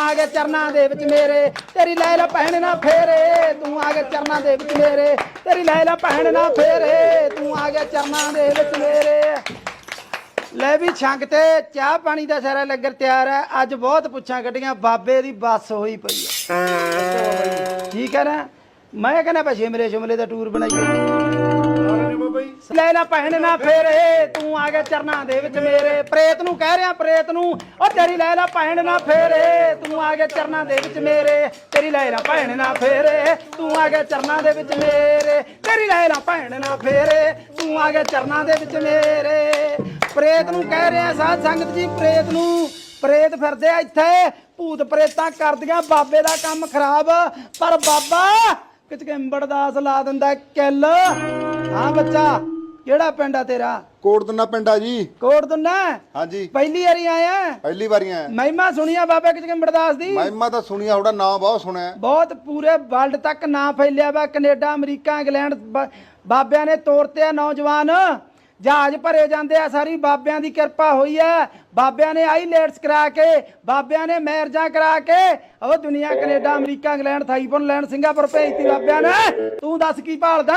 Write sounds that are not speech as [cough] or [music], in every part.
ਆ ਗਿਆ ਚਰਨਾਂ ਦੇ ਵਿੱਚ ਮੇਰੇ, ਤੇਰੀ ਲੈ ਲੈ ਪਹਿਣ ਨਾ ਫੇਰੇ, ਤੂੰ ਆ ਗਿਆ ਚਰਨਾਂ ਦੇ ਵਿੱਚ ਮੇਰੇ, ਤੇਰੀ ਲੈ ਲੈ ਭੈਣ ਨਾ ਫੇਰੇ, ਤੂੰ ਆ ਗਿਆ ਚਰਨਾਂ ਦੇ ਵਿੱਚ ਮੇਰੇ। ਲੈ ਵੀ ਛੰਗ ਤੇ ਚਾਹ ਪਾਣੀ ਦਾ ਸਾਰਾ ਲੰਗਰ ਤਿਆਰ ਹੈ, ਅੱਜ ਬਹੁਤ ਪੁੱਛਾਂ ਕੱਢੀਆਂ, ਬਾਬੇ ਦੀ ਬੱਸ ਹੋਈ ਪਈ ਹੈ। ਠੀਕ ਹੈ ਨਾ? ਮੈਂ ਕਹਿੰਦਾ ਬਾ ਸ਼ਿਮਲੇ ਸ਼ਿਮਲੇ ਦਾ ਟੂਰ ਬਣਾਈਏ। ਲੈ ਲੈ ਭੈਣ ਨਾ ਫੇਰੇ ਤੂੰ ਆ ਗਿਆ ਚਰਨਾਂ ਦੇ ਵਿੱਚ ਮੇਰੇ। ਪ੍ਰੇਤ ਨੂੰ ਕਹਿ ਰਿਹਾ ਪ੍ਰੇਤ ਨੂੰ ਉਹ ਤੇਰੀ ਲੈ ਲੈ ਭੈਣ ਨਾ ਫੇਰੇ ਤੂੰ ਆ ਗਿਆ ਚਰਨਾਂ ਦੇ ਵਿੱਚ ਮੇਰੇ। ਤੇਰੀ ਲੈ ਲੈ ਭੈਣ ਨਾ ਫੇਰੇ ਤੂੰ ਆ ਗਿਆ ਚਰਨਾਂ ਦੇ ਵਿੱਚ ਮੇਰੇ। ਤੇਰੀ ਲੈ ਲੈ ਭੈਣ ਨਾ ਫੇਰੇ ਤੂੰ ਆ ਗਿਆ ਚਰਨਾਂ ਦੇ ਵਿੱਚ ਮੇਰੇ। ਪ੍ਰੇਤ ਨੂੰ ਕਹਿ ਰਿਹਾ ਸਾਧ ਸੰਗਤ ਜੀ ਪ੍ਰੇਤ ਨੂੰ। ਪ੍ਰੇਤ ਫਿਰਦੇ ਆ ਇੱਥੇ ਭੂਤ ਪ੍ਰੇਤਾਂ ਕਰਦੀਆਂ ਬਾਬੇ ਦਾ ਕੰਮ ਖਰਾਬ। ਪਰ ਬਾਬਾ ਕਿਚਕਿੰਬੜ ਦਾਸ ਲਾ ਦਿੰਦਾ ਕਿੱਲ। ਹਾਂ ਬੱਚਾ ਕਿਹੜਾ ਪਿੰਡ ਆ ਤੇਰਾ? ਕੋਟ ਦੰਨਾ ਪਿੰਡਾ ਜੀ। ਕੋਟ ਦੁੰਨਾ ਹਾਂਜੀ। ਪਹਿਲੀ ਵਾਰੀ ਆਇਆ? ਪਹਿਲੀ ਵਾਰੀ ਆਇਆ। ਮਹਿਮਾ ਸੁਣੀਆ ਬਾਬਾ ਕਿਚਕਿੰਬੜ ਦਾਸ ਦੀ ਮਹਿਮਾ ਤਾਂ ਸੁਣਿਆ ਉਹਦਾ ਨਾਮ ਬਹੁਤ ਸੁਣਿਆ। ਬਹੁਤ ਪੂਰੇ ਵਰਲਡ ਤੱਕ ਨਾਂ ਫੈਲਿਆ ਵਾ ਕੈਨੇਡਾ ਅਮਰੀਕਾ ਇੰਗਲੈਂਡ ਬਾਬਿਆਂ ਨੇ ਤੋਰਤੇ ਆ ਨੌਜਵਾਨ। ਜਹਾਜ਼ ਭਰੇ ਜਾਂਦੇ ਆ, ਸਾਰੀ ਬਾਬਿਆਂ ਦੀ ਕਿਰਪਾ ਹੋਈ ਆ ਬਾਬਿਆਂ ਨੇ ਆਈਲੈਟਸ ਕਰਾ ਕੇ, ਬਾਬਿਆਂ ਨੇ ਮੈਰਜਾਂ ਕਰਾ ਕੇ। ਉਹ ਦੁਨੀਆ, ਕੈਨੇਡਾ, ਅਮਰੀਕਾ, ਇੰਗਲੈਂਡ ਥਾਈਪਨਲੈਂਡ ਸਿੰਗਾਪੁਰ ਭੇਜਤੀ ਬਾਬਿਆਂ ਨੇ। ਤੂੰ ਦੱਸ ਕੀ ਭਾਲਦਾ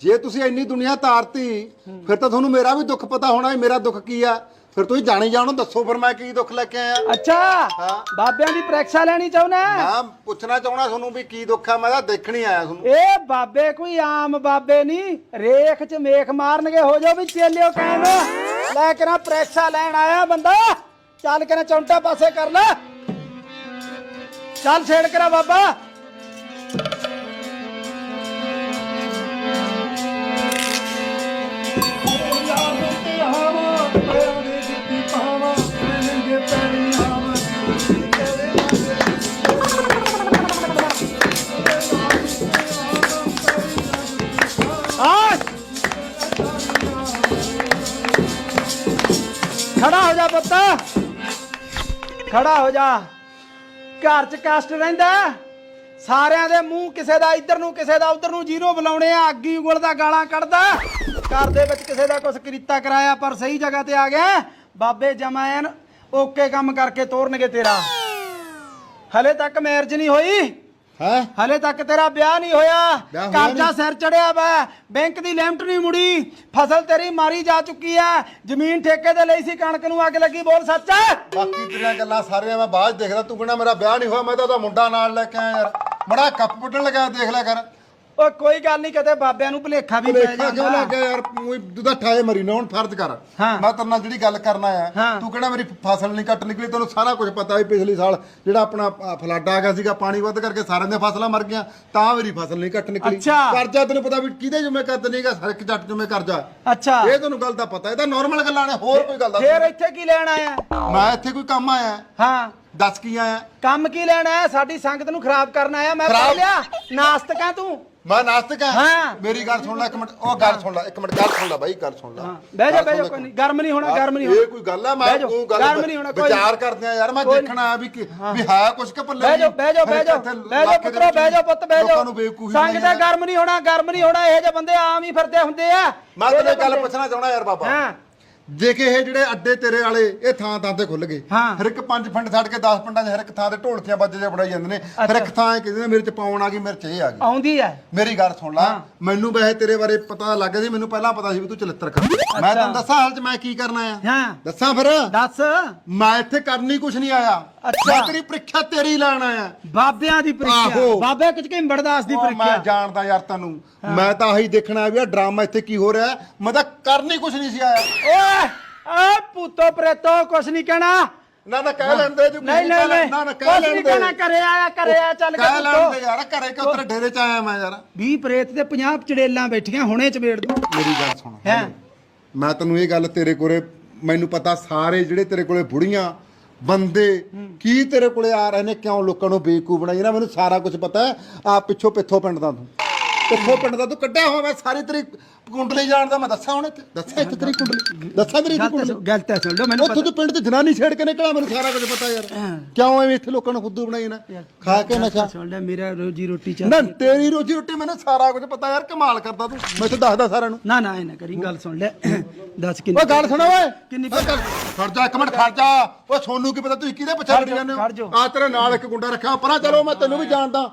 ਜੇ ਤੁਸੀਂ ਇੰਨੀ ਦੁਨੀਆ ਤਾਰਤੀ, ਫਿਰ ਤਾਂ ਤੁਹਾਨੂੰ ਮੇਰਾ ਵੀ ਦੁੱਖ ਪਤਾ ਹੋਣਾ ਵੀ ਮੇਰਾ ਦੁੱਖ ਕੀ ਆ। ਫਿਰ ਤੁਸੀਂ ਜਾਣੀ ਜਾਣੋ ਦੱਸੋ ਫਿਰ ਮੈਂ ਕੀ ਦੁੱਖ ਲੈ ਕੇ ਆਇਆ? ਅੱਛਾ ਹਾਂ। ਬਾਬਿਆਂ ਦੀ ਪ੍ਰੀਖਿਆ ਲੈਣੀ ਚਾਹੁੰਦਾ ਮੈਂ ਪੁੱਛਣਾ ਚਾਹਣਾ ਤੁਹਾਨੂੰ ਵੀ ਕੀ ਦੁੱਖ ਆ ਮੈਂ ਤਾਂ ਦੇਖਣ ਹੀ ਆਇਆ ਤੁਹਾਨੂੰ। ਇਹ ਬਾਬੇ ਕੋਈ ਆਮ ਬਾਬੇ ਨਹੀਂ ਰੇਖ ਚ ਮੇਖ ਮਾਰਨਗੇ ਹੋ ਜਾਓ ਵੀ ਚੇਲਿਓ ਕਾਇਮ। ਲੈ ਕੇ ਨਾ ਪ੍ਰੀਖਿਆ ਲੈਣ ਆਇਆ ਬੰਦਾ। ਚੱਲ ਕੇ ਨਾ ਚੌਂਟਾ ਪਾਸੇ ਕਰ ਲੈ। ਚੱਲ ਛੇੜ ਕਰਾ ਬਾਬਾ। ਖੜਾ ਹੋ ਜਾ ਪੁੱਤ। ਖੜਾ ਹੋ ਜਾ। ਘਰ ਚ ਕਸ਼ਟ ਰਹਿੰਦਾ ਸਾਰਿਆਂ ਦੇ ਮੂੰਹ ਕਿਸੇ ਦਾ ਇੱਧਰ ਨੂੰ, ਕਿਸੇ ਦਾ ਉੱਧਰ ਨੂੰ ਜੀਰੋ ਬੁਲਾਉਣੇ ਆ। ਅੱਗੀ ਉਂਗਲ ਦਾ ਗਾਲਾਂ ਕੱਢਦਾ ਘਰ ਦੇ ਵਿੱਚ ਕਿਸੇ ਦਾ ਕੁਛ ਕਰੀਤਾ ਕਰਾਇਆ, ਪਰ ਸਹੀ ਜਗ੍ਹਾ ਤੇ ਆ ਗਿਆ ਬਾਬੇ ਜਮਾਇਨ ਓਕੇ ਕੰਮ ਕਰਕੇ ਤੋਰਨਗੇ ਤੇਰਾ। ਹਲੇ ਤੱਕ ਮੈਰਿਜ ਨਹੀਂ ਹੋਈ। ਹੈ? ਹਲੇ ਤੱਕ ਤੇਰਾ ਵਿਆਹ ਨਹੀਂ ਹੋਇਆ। ਵਿਆਹ ਹੋਇਆ ਕਰਜ਼ਾ ਸਿਰ ਚੜਿਆ ਵਾ। ਬੈਂਕ ਦੀ ਲਿਮਟ ਨਹੀਂ ਮੁੜੀ। ਫਸਲ ਤੇਰੀ ਮਾਰੀ ਜਾ ਚੁੱਕੀ ਆ ਜ਼ਮੀਨ ਠੇਕੇ ਤੇ ਲਈ ਸੀ ਕਣਕ ਨੂੰ ਅੱਗ ਲੱਗੀ। ਬੋਲ ਸੱਚ। ਹੈ ਬਾਕੀ ਤੇਰੀਆਂ ਗੱਲਾਂ ਸਾਰੀਆਂ ਮੈਂ ਬਾਅਦ 'ਚ ਦੇਖਦਾ। ਤੂੰ ਕਹਿੰਦਾ ਮੇਰਾ ਵਿਆਹ ਨਹੀਂ ਹੋਇਆ ਮੈਂ ਤਾਂ ਉਹਦਾ ਮੁੰਡਾ ਨਾਲ ਲੈ ਕੇ ਆਇਆ ਯਾਰ। ਬੜਾ ਕੱਪ ਪੁੱਟਣ ਲੱਗਾ ਦੇਖ ਲਿਆ ਕਰ। ਓ ਕੋਈ ਗੱਲ ਨਹੀਂ ਕਦੇ ਬਾਬਿਆਂ ਨੂੰ ਭੁਲੇਖਾ ਵੀ ਪੈ ਭੁਲੇਖਾ ਕਿਉਂ ਜਾਂਦਾ ਲੱਗ ਗਿਆ ਯਾਰ ਤੂੰ ਦੁਦਾ ਠਾਏ ਮਰੀ ਨਾ ਹੁਣ ਫਰਜ਼ ਕਰ। ਹਾਂ। ਮੈਂ ਤੇਰੇ ਨਾਲ ਜਿਹੜੀ ਗੱਲ ਕਰਨਾ ਆ ਹਾਂ। ਤੂੰ ਕਹਿੰਦਾ ਮੇਰੀ ਫਸਲ ਨਹੀਂ ਕੱਟ ਨਿਕਲੀ ਤੈਨੂੰ ਸਾਰਾ ਕੁਝ ਪਤਾ ਵੀ ਪਿਛਲੇ ਸਾਲ ਜਿਹੜਾ ਆਪਣਾ ਅ, ਫਲੱਡ ਆ ਗਿਆ ਸੀਗਾ ਪਾਣੀ ਵੱਧ ਕਰਕੇ ਸਾਰਿਆਂ ਦੀਆਂ ਫਸਲਾਂ ਮਰ ਗਈਆਂ ਤਾਂ ਮੇਰੀ ਫਸਲ ਨਹੀਂ ਕੱਟ ਨਿਕਲੀ। ਅੱਛਾ। ਕਰਜ਼ਾ ਤੈਨੂੰ ਪਤਾ ਵੀ ਕਿਹਦੇ ਜੁਮੇ ਕਰਦ ਨਹੀਂਗਾ ਹਰ ਇੱਕ ਜੱਟ ਜੁਮੇ ਕਰਜ਼ਾ। ਅੱਛਾ। ਇਹ ਤੈਨੂੰ ਗੱਲ ਦਾ ਪਤਾ ਇਹ ਤਾਂ ਨਾਰਮਲ ਗੱਲਾਂ ਨੇ ਹੋਰ ਕੋਈ ਗੱਲ ਫੇਰ ਦੱਸ ਇੱਥੇ ਕੀ ਲੈਣ ਆਇਆ? ਮੈਂ ਇੱਥੇ ਕੋਈ ਕੰਮ ਆਇਆ। ਹਾਂ। ਦੱਸ ਕੀ ਆਇਆ? ਕੰਮ ਕੀ ਲੈਣ ਆਇਆ? ਸਾਡੀ ਸੰਗਤ ਨੂੰ ਖਰਾਬ ਕਰਨ ਆਇਆ? ਮੈਂ ਖਰਾਬ? ਪੜ ਲਿਆ ਨਾਸਤਕਾਂ ਤੂੰ। ਮੈਂ ਨਾਸਤਕ ਆ। ਹਾਂ। ਮੇਰੀ ਗੱਲ ਸੁਣ ਲੈ ਇੱਕ ਮਿੰਟ। ਉਹ ਗੱਲ ਸੁਣ ਲੈ ਇੱਕ ਮਿੰਟ ਗੱਲ ਸੁਣ ਲੈ ਬਾਈ ਗੱਲ ਸੁਣ ਲੈ। ਹਾਂ। ਬਹਿ ਜਾ ਗੱਲ ਬਹਿ ਜਾ ਸੁਣ ਲੈ ਕੋਈ ਨਹੀਂ। ਗਰਮ ਨਹੀਂ ਹੋਣਾ ਗਰਮ ਨਹੀਂ ਇਹ ਹੋਣਾ। ਕੋਈ ਗੱਲ ਆ ਮੈਂ ਬਹਿ ਜਾਓ, ਗੱਲ ਗਰਮ ਨਹੀਂ ਹੋਣਾ, ਕੋਈ ਵਿਚਾਰ। ਕਰਦੇ ਆ। ਯਾਰ ਮੈਂ ਕੋਈ ਦੇਖਣਾ ਵੀ ਕਿ ਵੀ ਹੈ ਕੁਛ ਕਿ ਪੱਲੇ ਬਹਿ ਜਾ ਬਹਿ ਜਾ ਬਹਿ ਜਾ। ਬਹਿ ਜਾ ਪੁੱਤਰੋ ਬਹਿ ਜਾ ਪੁੱਤ ਬਹਿ ਜਾ। ਲੋਕਾਂ ਨੂੰ ਬੇਵਕੂਫੀ ਸੰਗ ਦਾ ਗਰਮ ਨਹੀਂ ਹੋਣਾ ਗਰਮ ਨਹੀਂ ਹੋਣਾ। ਇਹੋ ਜਿਹੇ ਬੰਦੇ ਆਮ ਹੀ ਫਿਰਦੇ ਹੁੰਦੇ ਆ। ਮੈਂ ਇਹੋ ਤੈਨੂੰ ਗੱਲ ਬੰਦੇ- ਪੁੱਛਣਾ ਚਾਹਣਾ ਯਾਰ ਬਾਬਾ। ਹਾਂ। ਦੇਖ ਇਹ ਜਿਹੜੇ ਅੱਡੇ ਤੇਰੇ ਵਾਲੇ ਇਹ ਥਾਂ ਥਾਂ ਤੇ ਖੁੱਲ ਗਏ। ਹਾਂ। ਹਰ ਇੱਕ ਪੰਜ ਫੰਡ ਛੱਡ ਕੇ 10 ਪਿੰਡਾਂ 'ਚ ਹਰ ਇੱਕ ਥਾਂ ਤੇ ਢੋਲਕੀਆਂ ਵੱਜਦੇ ਜੇ ਬੜਾਈ ਜਾਂਦੇ ਨੇ। ਹਰ ਇੱਕ ਥਾਂ ਇਹ ਕਹਿੰਦੇ ਨੇ ਮੇਰੇ 'ਚ ਪਾਉਣ ਆ ਗਈ ਮੇਰੇ 'ਚ ਇਹ ਆ ਗਈ। ਆਉਂਦੀ ਹੈ ਮੇਰੀ ਗੱਲ ਸੁਣ ਲੈ। ਮੈਨੂੰ ਵੈਸੇ ਤੇਰੇ ਬਾਰੇ ਪਤਾ ਲੱਗ ਗਿਆ ਸੀ ਮੈਨੂੰ ਪਹਿਲਾਂ ਪਤਾ ਸੀ ਵੀ ਤੂੰ ਚਲਿੱਤਰ ਕਰ। ਮੈਂ ਤੈਨੂੰ ਦੱਸਾਂ ਹਾਲ 'ਚ ਮੈਂ ਕੀ ਕਰਨਾ ਆ ਹਾਂ। ਦੱਸਾਂ ਫਿਰ। ਦੱਸ। ਮੈਂ ਇੱਥੇ ਕਰਨੀ ਕੁਛ ਨਹੀਂ ਆਇਆ। ਅੱਛਾ। ਮੈਂ ਤੇਰੀ ਪ੍ਰੀਖਿਆ ਤੇਰੀ ਲੈਣ ਆਇਆ। ਬਾਬਿਆਂ ਦੀ ਪ੍ਰੀਖਿਆ। ਆਹੋ। ਬਾਬੇ ਕਿਚ ਕੇ ਬੜਦਾਸ ਦੀ ਉਹ ਮੈਂ ਪ੍ਰੀਖਿਆ ਜਾਣਦਾ ਯਾਰ ਤੈਨੂੰ। ਮੈਂ ਤਾਂ ਆਹੀ ਦੇਖਣਾ ਵੀ ਆ ਡਰਾਮਾ ਇੱਥੇ ਕੀ ਹੋ ਰਿਹਾ ਹੈ। ਮੈਂ ਤਾਂ ਕਰਨੀ ਕੁਛ ਨਹੀਂ ਸੀ ਆਇਆ। ਓਏ ਓਏ ਪੁੱਤੋ ਪ੍ਰੇਤੋ ਕੁਛ ਨਹੀਂ ਕਹਿਣਾ। ਨਾ ਨਾ ਕਹਿ ਲੈਣ ਦੇ ਜੋ ਨਹੀਂ ਨਹੀਂ ਨਹੀਂ ਨਾ ਨਾ ਕੁਛ ਕਹਿ ਨਹੀਂ ਲੈਣ ਕਹਿਣਾ ਕਰੇ ਆਇਆ ਆ ਚੱਲ ਕੇ ਕਹਿ ਲੈਣ ਦੇ ਪੁੱਤੋ ਯਾਰ ਘਰੇ ਕਿ ਉੱਤਰ ਡੇਰੇ 'ਚ ਆਇਆ ਮੈਂ ਯਾਰ? 20 ਪ੍ਰੇਤ ਤੇ 50 ਚੜੇਲਾਂ ਬੈਠੀਆਂ ਹੁਣੇ ਚਵੇੜ ਦੂੰ। ਮੇਰੀ ਗੱਲ ਸੁਣ। ਹੈ। ਮੈਂ ਤੈਨੂੰ ਇਹ ਗੱਲ ਤੇਰੇ ਕੋਲੇ ਮੈਨੂੰ ਪਤਾ ਸਾਰੇ ਜਿਹੜੇ ਤੇਰੇ ਕੋਲੇ ਬੁੜੀਆਂ ਬੰਦੇ ਕੀ ਤੇਰੇ ਕੋਲੇ ਆ ਰਹੇ ਨੇ? ਕਿਉਂ ਲੋਕਾਂ ਨੂੰ ਬੇਵਕੂਫ ਬਣਾਈ? ਨਾ ਮੈਨੂੰ ਸਾਰਾ ਕੁਝ ਪਤਾ ਹੈ। ਆ ਪਿੱਛੋਂ ਪਿੱਥੋਂ ਪਿੰਡ ਦਾ ਤੂੰ। ਕਿੱਥੋਂ ਪਿੰਡ ਦਾ ਤੂੰ ਕੱਢਿਆ ਹੋਇਆ ਮੈਂ ਸਾਰੀ ਤੇਰੀ ਕੁੰਡਲੀ ਜਾਣਦਾ ਮੈਂ ਦੱਸਾਂ ਹੁਣ ਇੱਥੇ। ਦੱਸਾਂ ਇੱਥੇ ਤੇਰੀ ਕੁੰਡਲੀ। ਦੱਸਾਂ ਕੁੰਡਲੀ। ਤਾਂ ਗੱਲ ਤਾਂ ਸੁਣ ਲਓ ਮੈਨੂੰ ਉੱਥੇ ਤੂੰ ਪਿੰਡ 'ਚ ਜਨਾਨੀ ਛੇੜ ਕੇ ਨਿਕਲਿਆ ਮੈਨੂੰ ਸਾਰਾ ਕੁਝ ਪਤਾ ਯਾਰ। ਕਿਉਂ ਐਵੇਂ ਇੱਥੇ ਲੋਕਾਂ ਨੂੰ ਫੁੱਦੂ ਬਣਾਈ ਨਾ? ਖਾ ਕੇ ਨਸ਼ਾ। ਸੁਣ ਲੈ ਮੇਰਾ ਰੋਜੀ ਰੋਟੀ ਚੱਲ ਨਾ ਤੇਰੀ ਰੋਜੀ ਰੋਟੀ ਮੈਨੂੰ ਸਾਰਾ ਕੁਝ ਪਤਾ ਯਾਰ ਕਮਾਲ ਕਰਦਾ ਤੂੰ। ਮੈਂ ਤੇ ਦੱਸਦਾ ਸਾਰਿਆਂ ਨੂੰ। ਨਾ ਨਾ ਇਹ ਨਾ ਕਰੀ ਗੱਲ ਸੁਣ ਲੈ। [coughs] ਦੱਸ ਕਿੰਨੀ ਓਏ ਗੱਲ ਸੁਣੋ ਓਏ। ਕਿੰਨੀ ਖੜ ਜਾ ਇੱਕ ਮਿੰਟ ਖੜ ਜਾ। ਓਏ ਸੋਨੂੰ ਕੀ ਪਤਾ ਤੁਸੀਂ ਕਿਹਦੇ ਪਿੱਛੇ ਖੜ ਲੱਗੀ ਜਾਂਦੇ। ਹੋ? ਆ ਤੇਰੇ ਨਾਲ ਇੱਕ ਗੁੰਡਾ ਰੱਖਿਆ ਪਰਾਂ ਚਲੋ ਮੈਂ ਤੈਨੂੰ ਵੀ ਜਾਣਦਾ।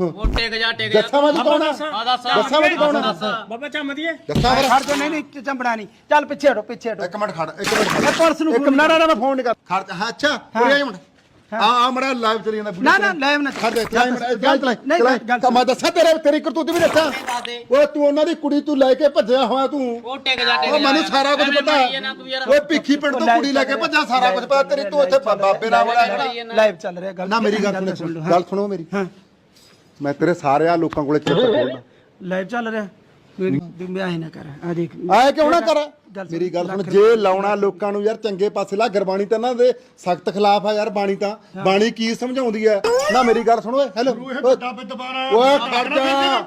ਉਹ ਟਿਕ ਜਾ ਟਿਕ ਜਾ। ਦੱਸਾਂ ਮੈਂ ਤੂੰ ਕੌਣ ਆ? ਆ ਦੱਸ ਦੱਸਾਂ ਮੈਂ ਤੂੰ ਕੌਣ ਆ? ਬਾਬਾ ਚੰਮ ਦੀਏ ਦੱਸਾਂ ਫਿਰ ਖੜ ਜਾ ਨਹੀਂ ਨਹੀਂ ਚੰਬੜਾ ਨਹੀਂ। ਚੱਲ ਪਿੱਛੇ ਹਟੋ ਪਿੱਛੇ ਹਟੋ। ਇੱਕ ਮਿੰਟ ਖੜ ਇੱਕ ਮਿੰਟ ਖੜ। ਮੈਂ ਪੁਲਿਸ ਨੂੰ ਇੱਕ ਮਿੰਟ ਨਾ ਮੈਂ ਫੋਨ ਨਹੀਂ ਕਰ। ਖੜ ਹਾਂ ਅੱਛਾ ਉਰੇ ਆ ਮਿੰਟ ਆ ਆ ਮੜਾ ਲਾਈਵ ਚਲੀ ਜਾਂਦਾ ਨਾ ਨਾ ਲਾਈਵ ਨਾ ਖੜ ਜਾ ਚਲਾਈ ਮਿੰਟ ਗੱਲ ਚਲਾਈ ਨਹੀਂ, ਤਾਂ ਮੈਂ ਦੱਸਾਂ ਤੇਰੇ ਤੇਰੀ ਕਰਤੂਤ ਵੀ ਦੱਸਾਂ ਓਏ ਤੂੰ ਉਹਨਾਂ ਦੀ ਕੁੜੀ ਤੂੰ ਲੈ ਕੇ ਭੱਜਿਆ ਹੋਇਆ ਤੂੰ। ਉਹ ਟਿਕ ਜਾ ਟਿਕ ਜਾ ਮੈਨੂੰ ਸਾਰਾ ਕੁਝ ਪਤਾ। ਓਏ ਭਿੱਖੀ ਪਿੰਡ ਤੋਂ ਕੁੜੀ ਲੈ ਕੇ ਭੱਜਾ ਸਾਰਾ ਕੁਝ ਪਤਾ। ਤੇਰੀ ਤੂੰ ਇੱਥੇ ਬਾਬੇ ਨਾਲ ਬੜਾ ਲਾਈਵ ਚੱਲ ਰਿਹਾ ਗੱਲ ਨਾ ਮੇਰੀ ਗੱਲ ਸੁਣ। ਗੱਲ ਸੁਣੋ ਮੇਰੀ। ਮੈਂ ਤੇਰੇ ਸਾਰੇ ਆ ਲੋਕਾਂ ਕੋਲੇ ਚਿੱਠ ਖੋਲਦਾ ਲਾਈਵ ਚੱਲ ਰਿਹਾ ਮੇਰੀ ਮੈਂ ਇਹ ਨਾ ਕਰ। ਆ ਦੇਖ। ਆਏ ਕਿਉਂ ਨਾ ਕਰ? ਮੇਰੀ ਗੱਲ ਸੁਣ ਜੇ ਲਾਉਣਾ ਲੋਕਾਂ ਨੂੰ ਯਾਰ ਚੰਗੇ ਪਾਸੇ ਲਾ ਗੁਰਬਾਣੀ ਤਾਂ ਇਹਨਾਂ ਦੇ ਸਖਤ ਖਿਲਾਫ ਆ ਯਾਰ ਬਾਣੀ ਤਾਂ। ਬਾਣੀ ਕੀ ਸਮਝਾਉਂਦੀ ਹੈ ਨਾ ਮੇਰੀ ਗੱਲ ਸੁਣ ਓਏ ਹੈਲੋ। ਓਏ। ਖਰਚਾ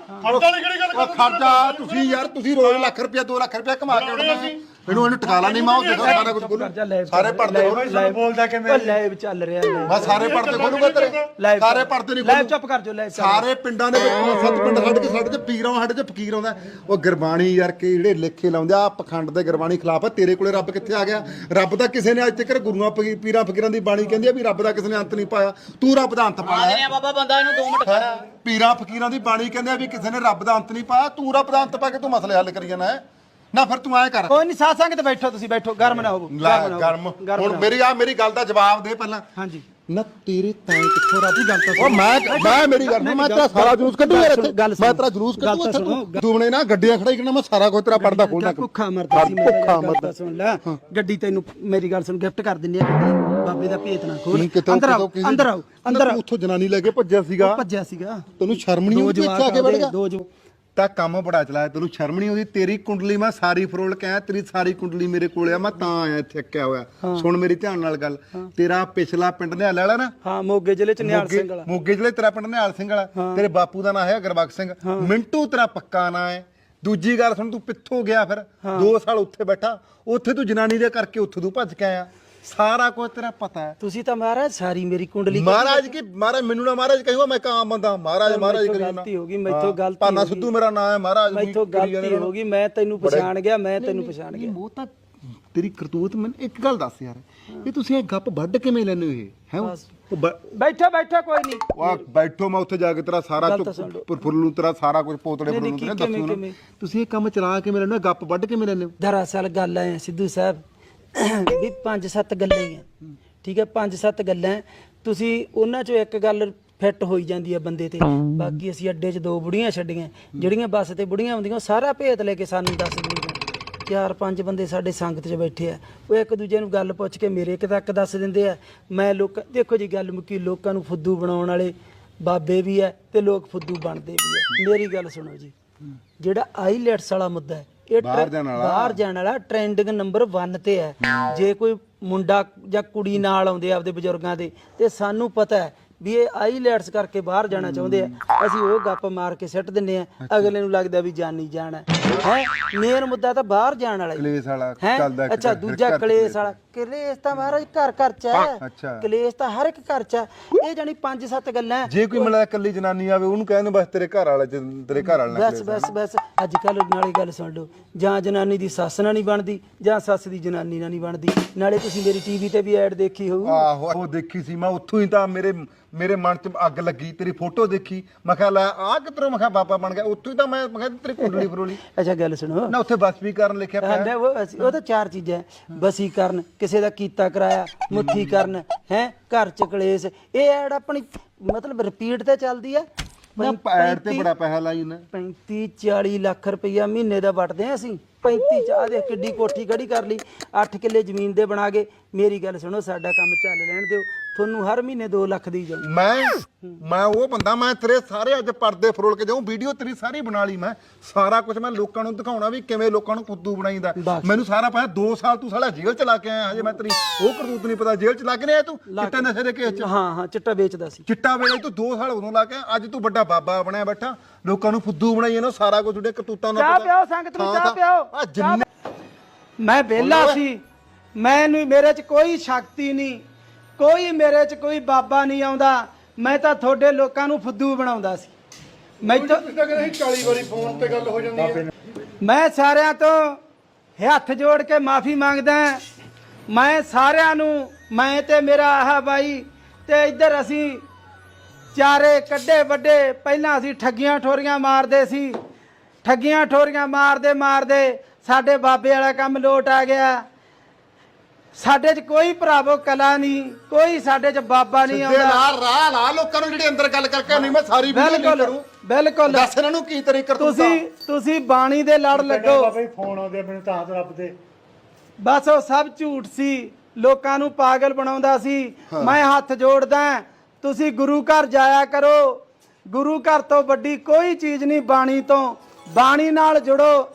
ਖਰਚਾ ਤੁਸੀਂ ਯਾਰ ਤੁਸੀਂ ਰੋਜ਼ ਲੱਖ ਰੁਪਇਆ 2 ਲੱਖ ਰੁਪਇਆ ਕਮਾ ਕੇ ਇਹਨੂੰ ਇਹਨੂੰ ਟਿਕਾਲਾ ਨਹੀਂ ਮਾਉ ਦੇਖੋ ਸਾਰਾ ਕੁਝ ਬੋਲੂ। ਸਾਰੇ ਪੜਦੇ ਖੋਲੂ ਬੋਲਦਾ ਕਿਵੇਂ? ਲਾਈਵ ਚੱਲ ਰਿਹਾ। ਮੈਂ ਸਾਰੇ ਪੜਦੇ ਖੋਲੂਗਾ ਤੇਰੇ। ਸਾਰੇ ਪੜਦੇ ਨਹੀਂ ਲਾਈਵ ਚੁੱਪ ਕਰ ਜੋ ਲਾਈਵ ਸਾਰੇ ਪਿੰਡਾਂ ਦੇ ਵਿੱਚ ਸੱਤ ਪਿੰਡ ਸਾਡੇ ਚ ਸਾਡੇ ਚ ਪੀਰਾਂ ਸਾਡੇ ਚ ਫਕੀਰ ਆਉਂਦਾ। ਉਹ ਗੁਰਬਾਣੀ ਯਾਰ ਕੇ ਜਿਹੜੇ ਲੇਖੇ ਲਾਉਂਦੇ ਆ ਪਖੰਡ ਦੇ ਗੁਰਬਾਣੀ ਖਿਲਾਫ ਆ ਤੇਰੇ ਕੋਲੇ ਰੱਬ ਕਿੱਥੇ ਆ ਗਿਆ? ਰੱਬ ਦਾ ਕਿਸੇ ਨੇ ਅੱਜ ਤੱਕ ਗੁਰੂਆਂ ਪੀਰਾਂ ਫਕੀਰਾਂ ਦੀ ਬਾਣੀ ਕਹਿੰਦੀ ਆ ਵੀ ਰੱਬ ਦਾ ਕਿਸੇ ਨੇ ਅੰਤ ਨਹੀਂ ਪਾਇਆ। ਤੂੰ ਰੱਬ ਦਾ ਅੰਤ ਪਾਇਆ। ਆ ਬਾਬਾ ਬੰਦਾ ਇਹਨੂੰ 2 ਮਿੰਟ ਖੜਾ। ਪੀਰਾਂ ਫਕੀਰਾਂ ਦੀ ਬਾਣੀ ਕਹਿੰਦੇ ਆ ਵੀ ਕਿਸੇ ਨੇ ਰੱਬ ਦਾ ਅੰਤ ਨਹੀਂ ਪਾਇਆ ਤੂੰ ਰੱਬ ਦਾ ਅੰਤ ਪਾ ਕੇ ਤੂੰ ਮਸਲੇ ਹੱਲ ਕਰੀ ਜਾਣਾ ਹੈ? ਨਾ ਫਿਰ ਤੂੰ ਐ ਕਰ। ਕੋਈ ਨਹੀਂ ਸਾਥ ਸੰਗ ਤੇ ਬੈਠੋ ਤੁਸੀਂ ਬੈਠੋ ਗਰਮ ਨਾ ਹੋਵੋ ਲੈ ਨਾ ਗਰਮ ਹੋਵੋ, ਗਰਮ। ਹੁਣ ਮੇਰੀ ਆ ਮੇਰੀ ਗੱਲ ਦਾ ਜਵਾਬ ਦੇ ਪਹਿਲਾਂ। ਹਾਂਜੀ। ਨਾ ਤੇਰੇ ਤਾਂ ਕਿੱਥੋਂ ਰੱਬ ਦੀ ਗੱਲ ਤਾਂ ਉਹ ਮੈਂ ਮੈਂ ਮੇਰੀ ਗੱਲ ਸੁਣ, ਮੈਂ ਤੇਰਾ ਸਾਰਾ ਜਲੂਸ ਕੱਢੂ ਯਾਰ ਇੱਥੇ। ਗੱਲ ਸੁਣੋ, ਮੈਂ ਤੇਰਾ ਜਲੂਸ ਗੱਲ ਕੱਢੂ ਤਾਂ। ਇੱਥੇ ਸੁਣੋ, ਤੂੰ ਨੇ ਨਾ ਗੱਡੀਆਂ ਖੜਾਈ ਕਰਨਾ ਮੈਂ ਸਾਰਾ ਕੁਝ ਤੇਰਾ ਪਰਦਾ ਖੋਲਣਾ ਭੁੱਖਾ ਮਰਦਾ ਸੀ ਮੈਂ ਭੁੱਖਾ ਗੱਲ ਮਰਦਾ। ਸੁਣ ਲੈ। ਗੱਡੀ ਤੈਨੂੰ ਮੇਰੀ ਗੱਲ ਸੁਣ ਗਿਫਟ ਕਰ ਦਿੰਨੀ ਆ ਗੱਡੀ। ਬਾਬੇ ਦਾ ਭੇਤ ਨਾ ਖੋਲ। ਕਿਤੋਂ ਅੰਦਰ ਆਓ ਕਿਤੋਂ ਅੰਦਰ ਆਓ ਅੰਦਰ ਆਓ। ਉੱਥੋਂ ਜਨਾਨੀ ਲੈ ਕੇ ਭੱਜਿਆ ਸੀਗਾ। ਭੱਜਿਆ ਸੀਗਾ। ਤੈਨੂੰ ਸ਼ਰਮ ਨਹੀਂ ਦੋ ਆਉਂਦੀ ਇੱਥੇ ਆ ਜਵਾਕ ਕੇ ਬੈਠ ਆਉਂਦੇ, ਗਿਆ? ਦੋ ਜੋ ਤਾਂ ਕੰਮ ਬੜਾ ਚਲਾਇਆ ਤੈਨੂੰ ਸ਼ਰਮ ਨਹੀਂ ਆਉਂਦੀ? ਤੇਰੀ ਕੁੰਡਲੀ ਮੈਂ ਸਾਰੀ ਫਰੋਲ ਕੇ ਆਇਆ ਤੇਰੀ ਸਾਰੀ ਕੁੰਡਲੀ ਮੇਰੇ ਕੋਲ ਆ ਮੈਂ ਤਾਂ ਆਇਆ ਇੱਥੇ ਅੱਕਿਆ ਹੋਇਆ। ਸੁਣ ਮੇਰੀ ਧਿਆਨ ਨਾਲ ਗੱਲ। ਤੇਰਾ ਪਿਛਲਾ ਪਿੰਡ ਨੇ ਵਾਲਾ ਨਾ? ਹਾਂ ਮੋਗੇ ਜ਼ਿਲ੍ਹੇ ਚ ਨਿਹਾਲ ਸਿੰਘ ਵਾਲਾ। ਮੋਗੇ ਜ਼ਿਲ੍ਹੇ ਤੇਰਾ ਪਿੰਡ ਨਿਹਾਲ ਸਿੰਘ ਵਾਲਾ। ਤੇਰੇ ਬਾਪੂ ਦਾ ਨਾਂ ਹੈ ਗੁਰਬਖਸ਼ ਸਿੰਘ। ਮਿੰਟੂ ਤੇਰਾ ਪੱਕਾ ਨਾਂ ਹੈ। ਦੂਜੀ ਗੱਲ ਸੁਣ ਤੂੰ ਪਿੱਥੋਂ ਗਿਆ ਫਿਰ। 2 ਸਾਲ ਉੱਥੇ ਬੈਠਾ। ਉੱਥੇ ਤੂੰ ਜਨਾਨੀ ਦੇ ਕਰਕੇ ਉੱਥੇ ਤੂੰ ਭੱਜ ਕੇ ਆਇਆ। ਸਾਰਾ ਕੁਝ ਤੇਰਾ ਪਤਾ ਹੈ। ਤੁਸੀਂ ਤਾਂ ਮਹਾਰਾਜ ਸਾਰੀ ਮੇਰੀ ਕੁੰਡਲੀ ਮਹਾਰਾਜ ਕੀ ਮਹਾਰਾਜ ਮੈਨੂੰ ਨਾ ਮਹਾਰਾਜ ਕਹੂਗਾ ਮੈਂ ਕਾਮ ਬੰਦਾ ਮਹਾਰਾਜ ਮਹਾਰਾਜ ਕਰੀ ਗਲਤੀ ਹੋ ਗਈ ਮੈਥੋਂ ਗਲਤੀ ਪਾਨਾ। ਸਿੱਧੂ ਮੇਰਾ ਨਾਮ ਹੈ ਮਹਾਰਾਜ ਮੈਥੋਂ ਗਲਤੀ ਹੋ ਗਈ ਮੈਂ ਤੈਨੂੰ ਪਛਾਣ ਗਿਆ ਮੈਂ ਤੈਨੂੰ ਪਛਾਣ ਗਿਆ। ਉਹ ਤਾਂ ਤੇਰੀ ਕਰਤੂਤ ਮੈਨੂੰ ਇੱਕ ਗੱਲ ਦੱਸ ਯਾਰ। ਇਹ ਤੁਸੀਂ ਇਹ ਗੱਪ ਵੱਢ ਕਿਵੇਂ ਲੈਨੇ ਹੋ ਇਹ? ਹੈ? ਬੈਠਾ ਬੈਠਾ ਕੋਈ ਨਹੀਂ। ਵਾਹ ਬੈਠੋ ਮੈਂ ਉੱਥੇ ਜਾ ਕੇ ਤੇਰਾ ਸਾਰਾ ਫੁੱਲੂ ਤੇਰਾ ਸਾਰਾ ਕੁਝ ਪੋਤੜੇ ਫੁੱਲੂ ਕੀ- ਤੇਰੇ ਦੱਸੂ? ਤੁਸੀਂ ਇਹ ਕੰਮ ਚਲਾ ਕੇ ਲੈਨੇ ਹੋ? ਗੱਪ ਵੱਢ ਕਿਵੇਂ ਲੈਨੇ ਹੋ? ਦਰਅਸਲ ਗੱਲ ਐ ਸਿੱਧੂ ਸਾਹਿਬ ਵੀ ਪੰਜ ਸੱਤ ਗੱਲਾਂ ਹੀ ਆ। ਠੀਕ ਹੈ, ਪੰਜ ਸੱਤ ਗੱਲਾਂ। ਤੁਸੀਂ ਉਹਨਾਂ ਚੋਂ ਇੱਕ ਗੱਲ ਫਿੱਟ ਹੋਈ ਜਾਂਦੀ ਹੈ ਬੰਦੇ ਤੇ। ਬਾਕੀ ਅਸੀਂ ਅੱਡੇ 'ਚ ਦੋ ਬੁੜੀਆਂ ਛੱਡੀਆਂ। ਜਿਹੜੀਆਂ ਬੱਸ ਤੇ ਬੁੜੀਆਂ ਹੁੰਦੀਆਂ, ਉਹ ਸਾਰਾ ਭੇਤ ਲੈ ਕੇ ਸਾਨੂੰ ਦੱਸ ਦਿੰਦੀਆਂ। ਚਾਰ ਪੰਜ ਬੰਦੇ ਸਾਡੇ ਸੰਗਤ 'ਚ ਬੈਠੇ ਆ। ਉਹ ਇੱਕ ਦੂਜੇ ਨੂੰ ਗੱਲ ਪੁੱਛ ਕੇ ਮੇਰੇ ਇੱਕ ਤੱਕ ਦੱਸ ਦਿੰਦੇ ਆ। ਮੈਂ ਲੋਕ, ਦੇਖੋ ਜੀ ਗੱਲ ਮੁੱਕੀ, ਲੋਕਾਂ ਨੂੰ ਫੁੱਦੂ ਬਣਾਉਣ ਵਾਲੇ ਬਾਬੇ ਵੀ ਐ ਤੇ ਲੋਕ ਫੁੱਦੂ ਬਣਦੇ ਵੀ ਐ ਮੇਰੀ ਗੱਲ ਸੁਣੋ ਜੀ। ਜਿਹੜਾ ਆਈਲੈਟਸ ਵਾਲਾ ਮੁੱਦਾ ਹੈ ਇਹ ਬਾਹਰ ਜਾਣ ਵਾਲਾ। ਬਾਹਰ ਜਾਣ ਵਾਲਾ ਟ੍ਰੈਂਡਿੰਗ ਨੰਬਰ 1 ਤੇ ਹੈ। ਜੇ ਕੋਈ ਮੁੰਡਾ ਜਾਂ ਕੁੜੀ ਨਾਲ ਆਉਂਦੇ ਆਪਦੇ ਬਜ਼ੁਰਗਾਂ ਦੇ ਤੇ ਸਾਨੂੰ ਪਤਾ ਹੈ ਵੀ ਇਹ ਆਈਲੈਟਸ ਕਰਕੇ ਬਾਹਰ ਜਾਣਾ ਚਾਹੁੰਦੇ ਆ। ਅਸੀਂ ਉਹ ਗੱਪ ਮਾਰ ਕੇ ਸਿੱਟ ਦਿੰਨੇ ਆ। ਅਗਲੇ ਨੂੰ ਲੱਗਦਾ ਵੀ ਜਾਨੀ ਜਾਣਾ ਹੈ? ਮੇਨ ਮੁੱਦਾ ਤਾਂ ਬਾਹਰ ਜਾਣ ਵਾਲਾ ਹੀ ਕਲੇਸ਼ ਵਾਲਾ ਹੈਂ? ਚੱਲਦਾ ਇੱਕ ਅੱਛਾ ਘਰ- ਦੂਜਾ ਘਰ ਚ ਕਲੇਸ਼ ਵਾਲਾ। ਕਲੇਸ਼ ਤਾਂ ਮਹਾਰਾਜ ਘਰ ਘਰ ਚ ਹੈ। ਅੱਛਾ। ਕਲੇਸ਼ ਤਾਂ ਹਰ ਇੱਕ ਘਰ ਚ ਹੈ। ਇਹ ਜਾਨੀ ਪੰਜ ਸੱਤ ਗੱਲਾਂ ਹੈ। ਜੇ ਕੋਈ ਮਿਲਿਆ ਇਕੱਲੀ ਜਨਾਨੀ ਆਵੇ ਉਹਨੂੰ ਕਹਿੰਦੇ ਬਸ ਤੇਰੇ ਘਰ ਵਾਲੇ ਤੇਰੇ ਘਰ ਵਾਲੇ ਬਸ ਬਸ ਬਸ। ਅੱਜ ਕੱਲ ਨਾਲੇ ਗੱਲ ਸੁਣ ਲਓ। ਜਾਂ ਜਨਾਨੀ ਦੀ ਸੱਸ ਨਾਲ ਨਹੀਂ ਬਣਦੀ ਜਾਂ ਸੱਸ ਦੀ ਜਨਾਨੀ ਨਾਲ ਨਹੀਂ ਬਣਦੀ। ਨਾਲੇ ਤੁਸੀਂ ਮੇਰੀ ਟੀਵੀ ਤੇ ਵੀ ਐਡ ਦੇਖੀ ਹੋਊ। ਆਹੋ ਉਹ ਦੇਖੀ ਸੀ ਮੈਂ। ਉੱਥੋਂ ਹੀ ਤਾਂ ਮੇਰੇ ਮੇਰੇ ਮਨ 'ਚ ਅੱਗ ਲੱਗੀ ਤੇਰੀ ਫੋਟੋ ਦੇਖੀ। ਮੈਂ ਕਿਹਾ ਲੈ ਆ ਕਿਧਰੋਂ? ਮੈਂ ਕਿਹਾ ਬਾਬਾ ਬਣ ਗਿਆ। ਉੱਥੋਂ ਹੀ ਤਾਂ ਮੈਂ ਮੈਂ ਕਿਹਾ ਤੇਰੀ ਕੁੰਡਲੀ ਫਰੋਲੀ। ਅੱਛਾ ਗੱਲ ਸੁਣੋ। ਨਾ ਉੱਥੇ ਬਸ ਵੀ ਕਰਨ ਲਿਖਿਆ ਪਿਆ। ਆਂਦਾ ਉਹ ਅਸੀਂ- ਉਹ ਤਾਂ ਚਾਰ ਚੀਜ਼ਾਂ ਹੈ। ਵਸੀਕਰਨ ਕਿਸੇ ਦਾ ਕੀਤਾ ਕਰਾਇਆ ਮੁੱਠੀ ਕਰਨ ਹੈ ਘਰ ਚ ਕਲੇਸ਼। ਇਹ ਐਡ ਆਪਣੀ ਮਤਲਬ ਰਿਪੀਟ ਤੇ ਚੱਲਦੀ ਹੈ ਮੈਂ ਪੈਰ ਤੇ ਬੜਾ ਪੈਸਾ ਲਾਈ ਨਾ। 35 40 ਲੱਖ ਰੁਪਈਆ ਮਹੀਨੇ ਦਾ ਵਟਦੇ ਆ ਅਸੀਂ। 35 ਚਾਹ ਦੇ ਕਿੱਡੀ ਕੋਠੀ ਖੜੀ ਕਰ ਲਈ 8 ਕਿੱਲੇ ਜ਼ਮੀਨ ਦੇ ਬਣਾ ਕੇ। ਮੇਰੀ ਗੱਲ ਸੁਣੋ ਸਾਡਾ ਕੰਮ ਚੱਲ ਲੈਣ ਦਿਓ। ਤੁਹਾਨੂੰ ਹਰ ਮਹੀਨੇ 2 ਲੱਖ ਦੀ ਜਾਊ। ਮੈਂ ਮੈਂ ਉਹ ਬੰਦਾ ਮੈਂ ਤੇਰੇ ਸਾਰੇ ਅੱਜ ਪਰਦੇ ਫਰੋਲ ਕੇ ਜਾਉਂ ਵੀਡੀਓ ਤੇਰੀ ਸਾਰੀ ਬਣਾ ਲਈ ਮੈਂ। ਸਾਰਾ ਕੁਝ ਮੈਂ ਲੋਕਾਂ ਨੂੰ ਦਿਖਾਉਣਾ ਵੀ ਕਿਵੇਂ ਲੋਕਾਂ ਨੂੰ ਫੁੱਦੂ ਬਣਾਈਦਾ। ਮੈਨੂੰ ਸਾਰਾ ਪਤਾ 2 ਸਾਲ ਤੂੰ ਸਾਲਾ ਜੇਲ੍ਹ ਚ ਲਾ ਕੇ ਆਇਆ ਹਜੇ ਮੈਂ ਤੇਰੀ ਉਹ ਕਰਤੂਤ ਨਹੀਂ ਪਤਾ ਜੇਲ੍ਹ ਚ ਲੱਗ ਆਇਆ ਤੂੰ? ਚਿੱਟੇ ਨਸ਼ੇ ਦੇ ਕੇਸ ਚ? ਹਾਂ ਹਾਂ ਚਿੱਟਾ ਵੇਚਦਾ ਸੀ। ਚਿੱਟਾ ਵੇਲੇ ਤੂੰ 2 ਸਾਲ ਉਦੋਂ ਲਾ ਕੇ ਅੱਜ ਤੂੰ ਵੱਡਾ ਬਾਬਾ ਬਣਿਆ ਬੈਠਾ। ਲੋਕਾਂ ਨੂੰ ਫੁੱਦੂ ਬਣਾਈ ਇਹਨੂੰ ਸਾਰਾ ਕੁਝ ਤੁਹਾਡੇ ਕਰਤੂਤਾਂ ਨਾਲ ਚਾਹ। ਪਿਓ ਸੰਗਤ ਨੂੰ ਚਾਹ ਪਿਓ। ਜਿੰਨੇ ਮੈਂ ਵਿਹਲਾ ਸੀ। ਮੈਨੂੰ ਮੇਰੇ 'ਚ ਕੋਈ ਸ਼ਕਤੀ ਨਹੀਂ। ਕੋਈ ਮੇਰੇ 'ਚ ਕੋਈ ਬਾਬਾ ਨਹੀਂ ਆਉਂਦਾ। ਮੈਂ ਤਾਂ ਤੁਹਾਡੇ ਲੋਕਾਂ ਨੂੰ ਫੁੱਦੂ ਬਣਾਉਂਦਾ ਸੀ। ਮੈਂ ਤਾਂ 40 ਵਾਰੀ ਫੋਨ ਤੇ ਗੱਲ ਹੋ ਜਾਂਦੀ ਹੈ। ਮੈਂ ਸਾਰਿਆਂ ਤੋਂ ਹੱਥ ਜੋੜ ਕੇ ਮਾਫੀ ਮੰਗਦਾ ਹਾਂ। ਮੈਂ ਸਾਰਿਆਂ ਨੂੰ ਮੈਂ ਤੇ ਮੇਰਾ ਆਹ ਬਾਈ ਤੇ ਇੱਧਰ ਅਸੀਂ ਚਾਰੇ ਕੱਡੇ ਵੱਡੇ ਪਹਿਲਾਂ ਅਸੀਂ ਠੱਗੀਆਂ ਠੋਰੀਆਂ ਮਾਰਦੇ ਸੀ। ਠੱਗੀਆਂ ਠੋਰੀਆਂ ਮਾਰਦੇ ਮਾਰਦੇ ਸਾਡੇ ਬਾਬੇ ਵਾਲਾ ਕੰਮ ਲੋਟ ਆ ਗਿਆ। ਸਾਡੇ 'ਚ ਕੋਈ ਭਰਾਵੋ ਕਲਾ ਨਹੀਂ ਕੋਈ ਸਾਡੇ 'ਚ ਬਾਬਾ ਨਹੀਂ ਸਿੱਧੇ ਆਉਂਦਾ। ਨਾਲ ਰਾਹ ਲਾ ਲੋਕਾਂ ਨੂੰ ਜਿਹੜੇ ਅੰਦਰ ਗੱਲ ਕਰਕੇ ਨਹੀਂ ਮੈਂ ਸਾਰੀ ਵੀਡੀਓ ਨਹੀਂ ਬਿਲਕੁਲ ਕਰੂੰ। ਬਿਲਕੁਲ। ਦੱਸ ਇਹਨਾਂ ਨੂੰ ਕੀ ਤਰੀਕ ਕਰਤੂਤਾ ਤੁਸੀਂ ਤੁਸੀਂ ਬਾਣੀ ਦੇ ਲੜ ਲੱਗੋ। ਬਾਬਾ ਜੀ ਫੋਨ ਆਉਂਦੇ ਮੈਨੂੰ ਤਾਂ ਰੱਬ ਦੇ ਬਸ ਉਹ ਸਭ ਝੂਠ ਸੀ। ਲੋਕਾਂ ਨੂੰ ਪਾਗਲ ਬਣਾਉਂਦਾ ਸੀ। ਮੈਂ ਹੱਥ ਜੋੜਦਾ ਤੁਸੀਂ ਗੁਰੂ ਘਰ ਜਾਇਆ ਕਰੋ। ਗੁਰੂ ਘਰ ਤੋਂ ਵੱਡੀ ਕੋਈ ਚੀਜ਼ ਨਹੀਂ ਬਾਣੀ ਤੋਂ। ਬਾਣੀ ਨਾਲ ਜੁੜੋ।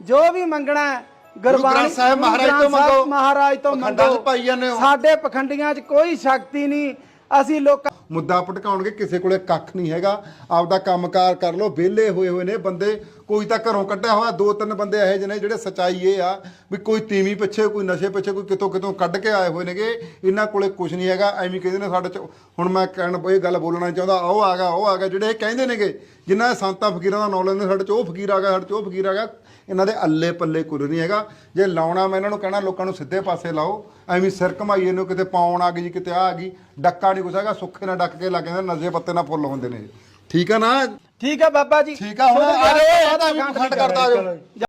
ਜੋ ਵੀ ਮੰਗਣਾ ਹੈ, ਗੁਰਬਾਣੀ ਸਾਹਿਬ ਮਹਾਰਾਜ ਤੋਂ ਮੰਗੋ। ਮਹਾਰਾਜ ਤੋਂ ਮੰਗੋ। ਸਾਡੇ ਪਖੰਡੀਆਂ 'ਚ ਕੋਈ ਸ਼ਕਤੀ ਨਹੀਂ। ਅਸੀਂ ਲੋਕਾਂ ਮੁੱਦਾ ਭਟਕਾਉਣਗੇ ਕਿਸੇ ਕੋਲੇ ਕੱਖ ਨਹੀਂ ਹੈਗਾ। ਆਪਦਾ ਕੰਮਕਾਰ ਕਰ ਲੋ ਵਿਹਲੇ ਹੋਏ ਹੋਏ ਨੇ ਬੰਦੇ। ਕੋਈ ਤਾਂ ਘਰੋਂ ਕੱਢਿਆ ਹੋਇਆ, ਦੋ ਤਿੰਨ ਬੰਦੇ ਇਹੋ ਜਿਹੇ ਨੇ ਜਿਹੜੇ ਸਚਾਈ ਇਹ ਆ ਵੀ ਕੋਈ ਤੀਵੀਂ ਪਿੱਛੇ, ਕੋਈ ਨਸ਼ੇ ਪਿੱਛੇ, ਕੋਈ ਕਿਤੋਂ ਕਿਤੋਂ ਕੱਢ ਕੇ ਆਏ ਹੋਏ ਨੇਗੇ। ਇਹਨਾਂ ਕੋਲੇ ਕੁਝ ਨਹੀਂ ਹੈਗਾ, ਐਵੇਂ ਕਹਿੰਦੇ ਨੇ ਸਾਡੇ ਚ, ਹੁਣ ਮੈਂ ਕਹਿਣ, ਇਹ ਗੱਲ ਬੋਲਣਾ ਨਹੀਂ ਚਾਹੁੰਦਾ, ਉਹ ਆ ਗਿਆ, ਉਹ ਆ ਗਿਆ, ਜਿਹੜੇ ਇਹ ਕਹਿੰਦੇ ਨੇਗੇ, ਜਿਨ੍ਹਾਂ ਦੇ ਸੰਤਾਂ ਫਕੀਰਾਂ ਦਾ ਨਾਂ ਲੈਂਦੇ, ਸਾਡੇ ਚ ਉਹ ਫਕੀਰ ਆ ਗਿਆ, ਸਾਡੇ ਚ ਉਹ ਫਕੀਰ ਆ ਗਿਆ, ਇਹਨਾਂ ਦੇ ਅੱਲੇ ਪੱਲੇ ਕੁਝ ਨਹੀਂ ਹੈਗਾ। ਜੇ ਲਾਉਣਾ ਮੈਂ ਇਹਨਾਂ ਨੂੰ ਕਹਿਣਾ, ਲੋਕਾਂ ਨੂੰ ਸਿੱਧੇ ਪਾਸੇ ਲਾਓ, ਐਵੇਂ ਸਿਰ ਘਮਾਈਏ ਨੂੰ ਕਿਤੇ ਪਾਉਣ ਆ ਗਈ ਜੀ ਕਿਤੇ ਆ ਆ ਗਈ, ਡੱਕਾ ਨਹੀਂ ਕੁਛ ਹੈਗਾ, ਸੁੱਖੇ ਨਾਲ ਡੱਕ ਕੇ ਲੱਗ ਜਾਂਦਾ ਨਸ਼ੇ ਪੱਤੇ ਨਾਲ ਫੁੱਲ ਹੁੰਦੇ ਨੇ। ਠੀਕ ਆ ਨਾ? ਠੀਕ ਹੈ ਬਾਬਾ ਜੀ। ਠੀਕ ਆ ਹੁਣ ਆ ਜਾਓ ਆਦਾ ਵੀ ਪਖੰਡ ਕਰਦਾ ਆ ਜਾਓ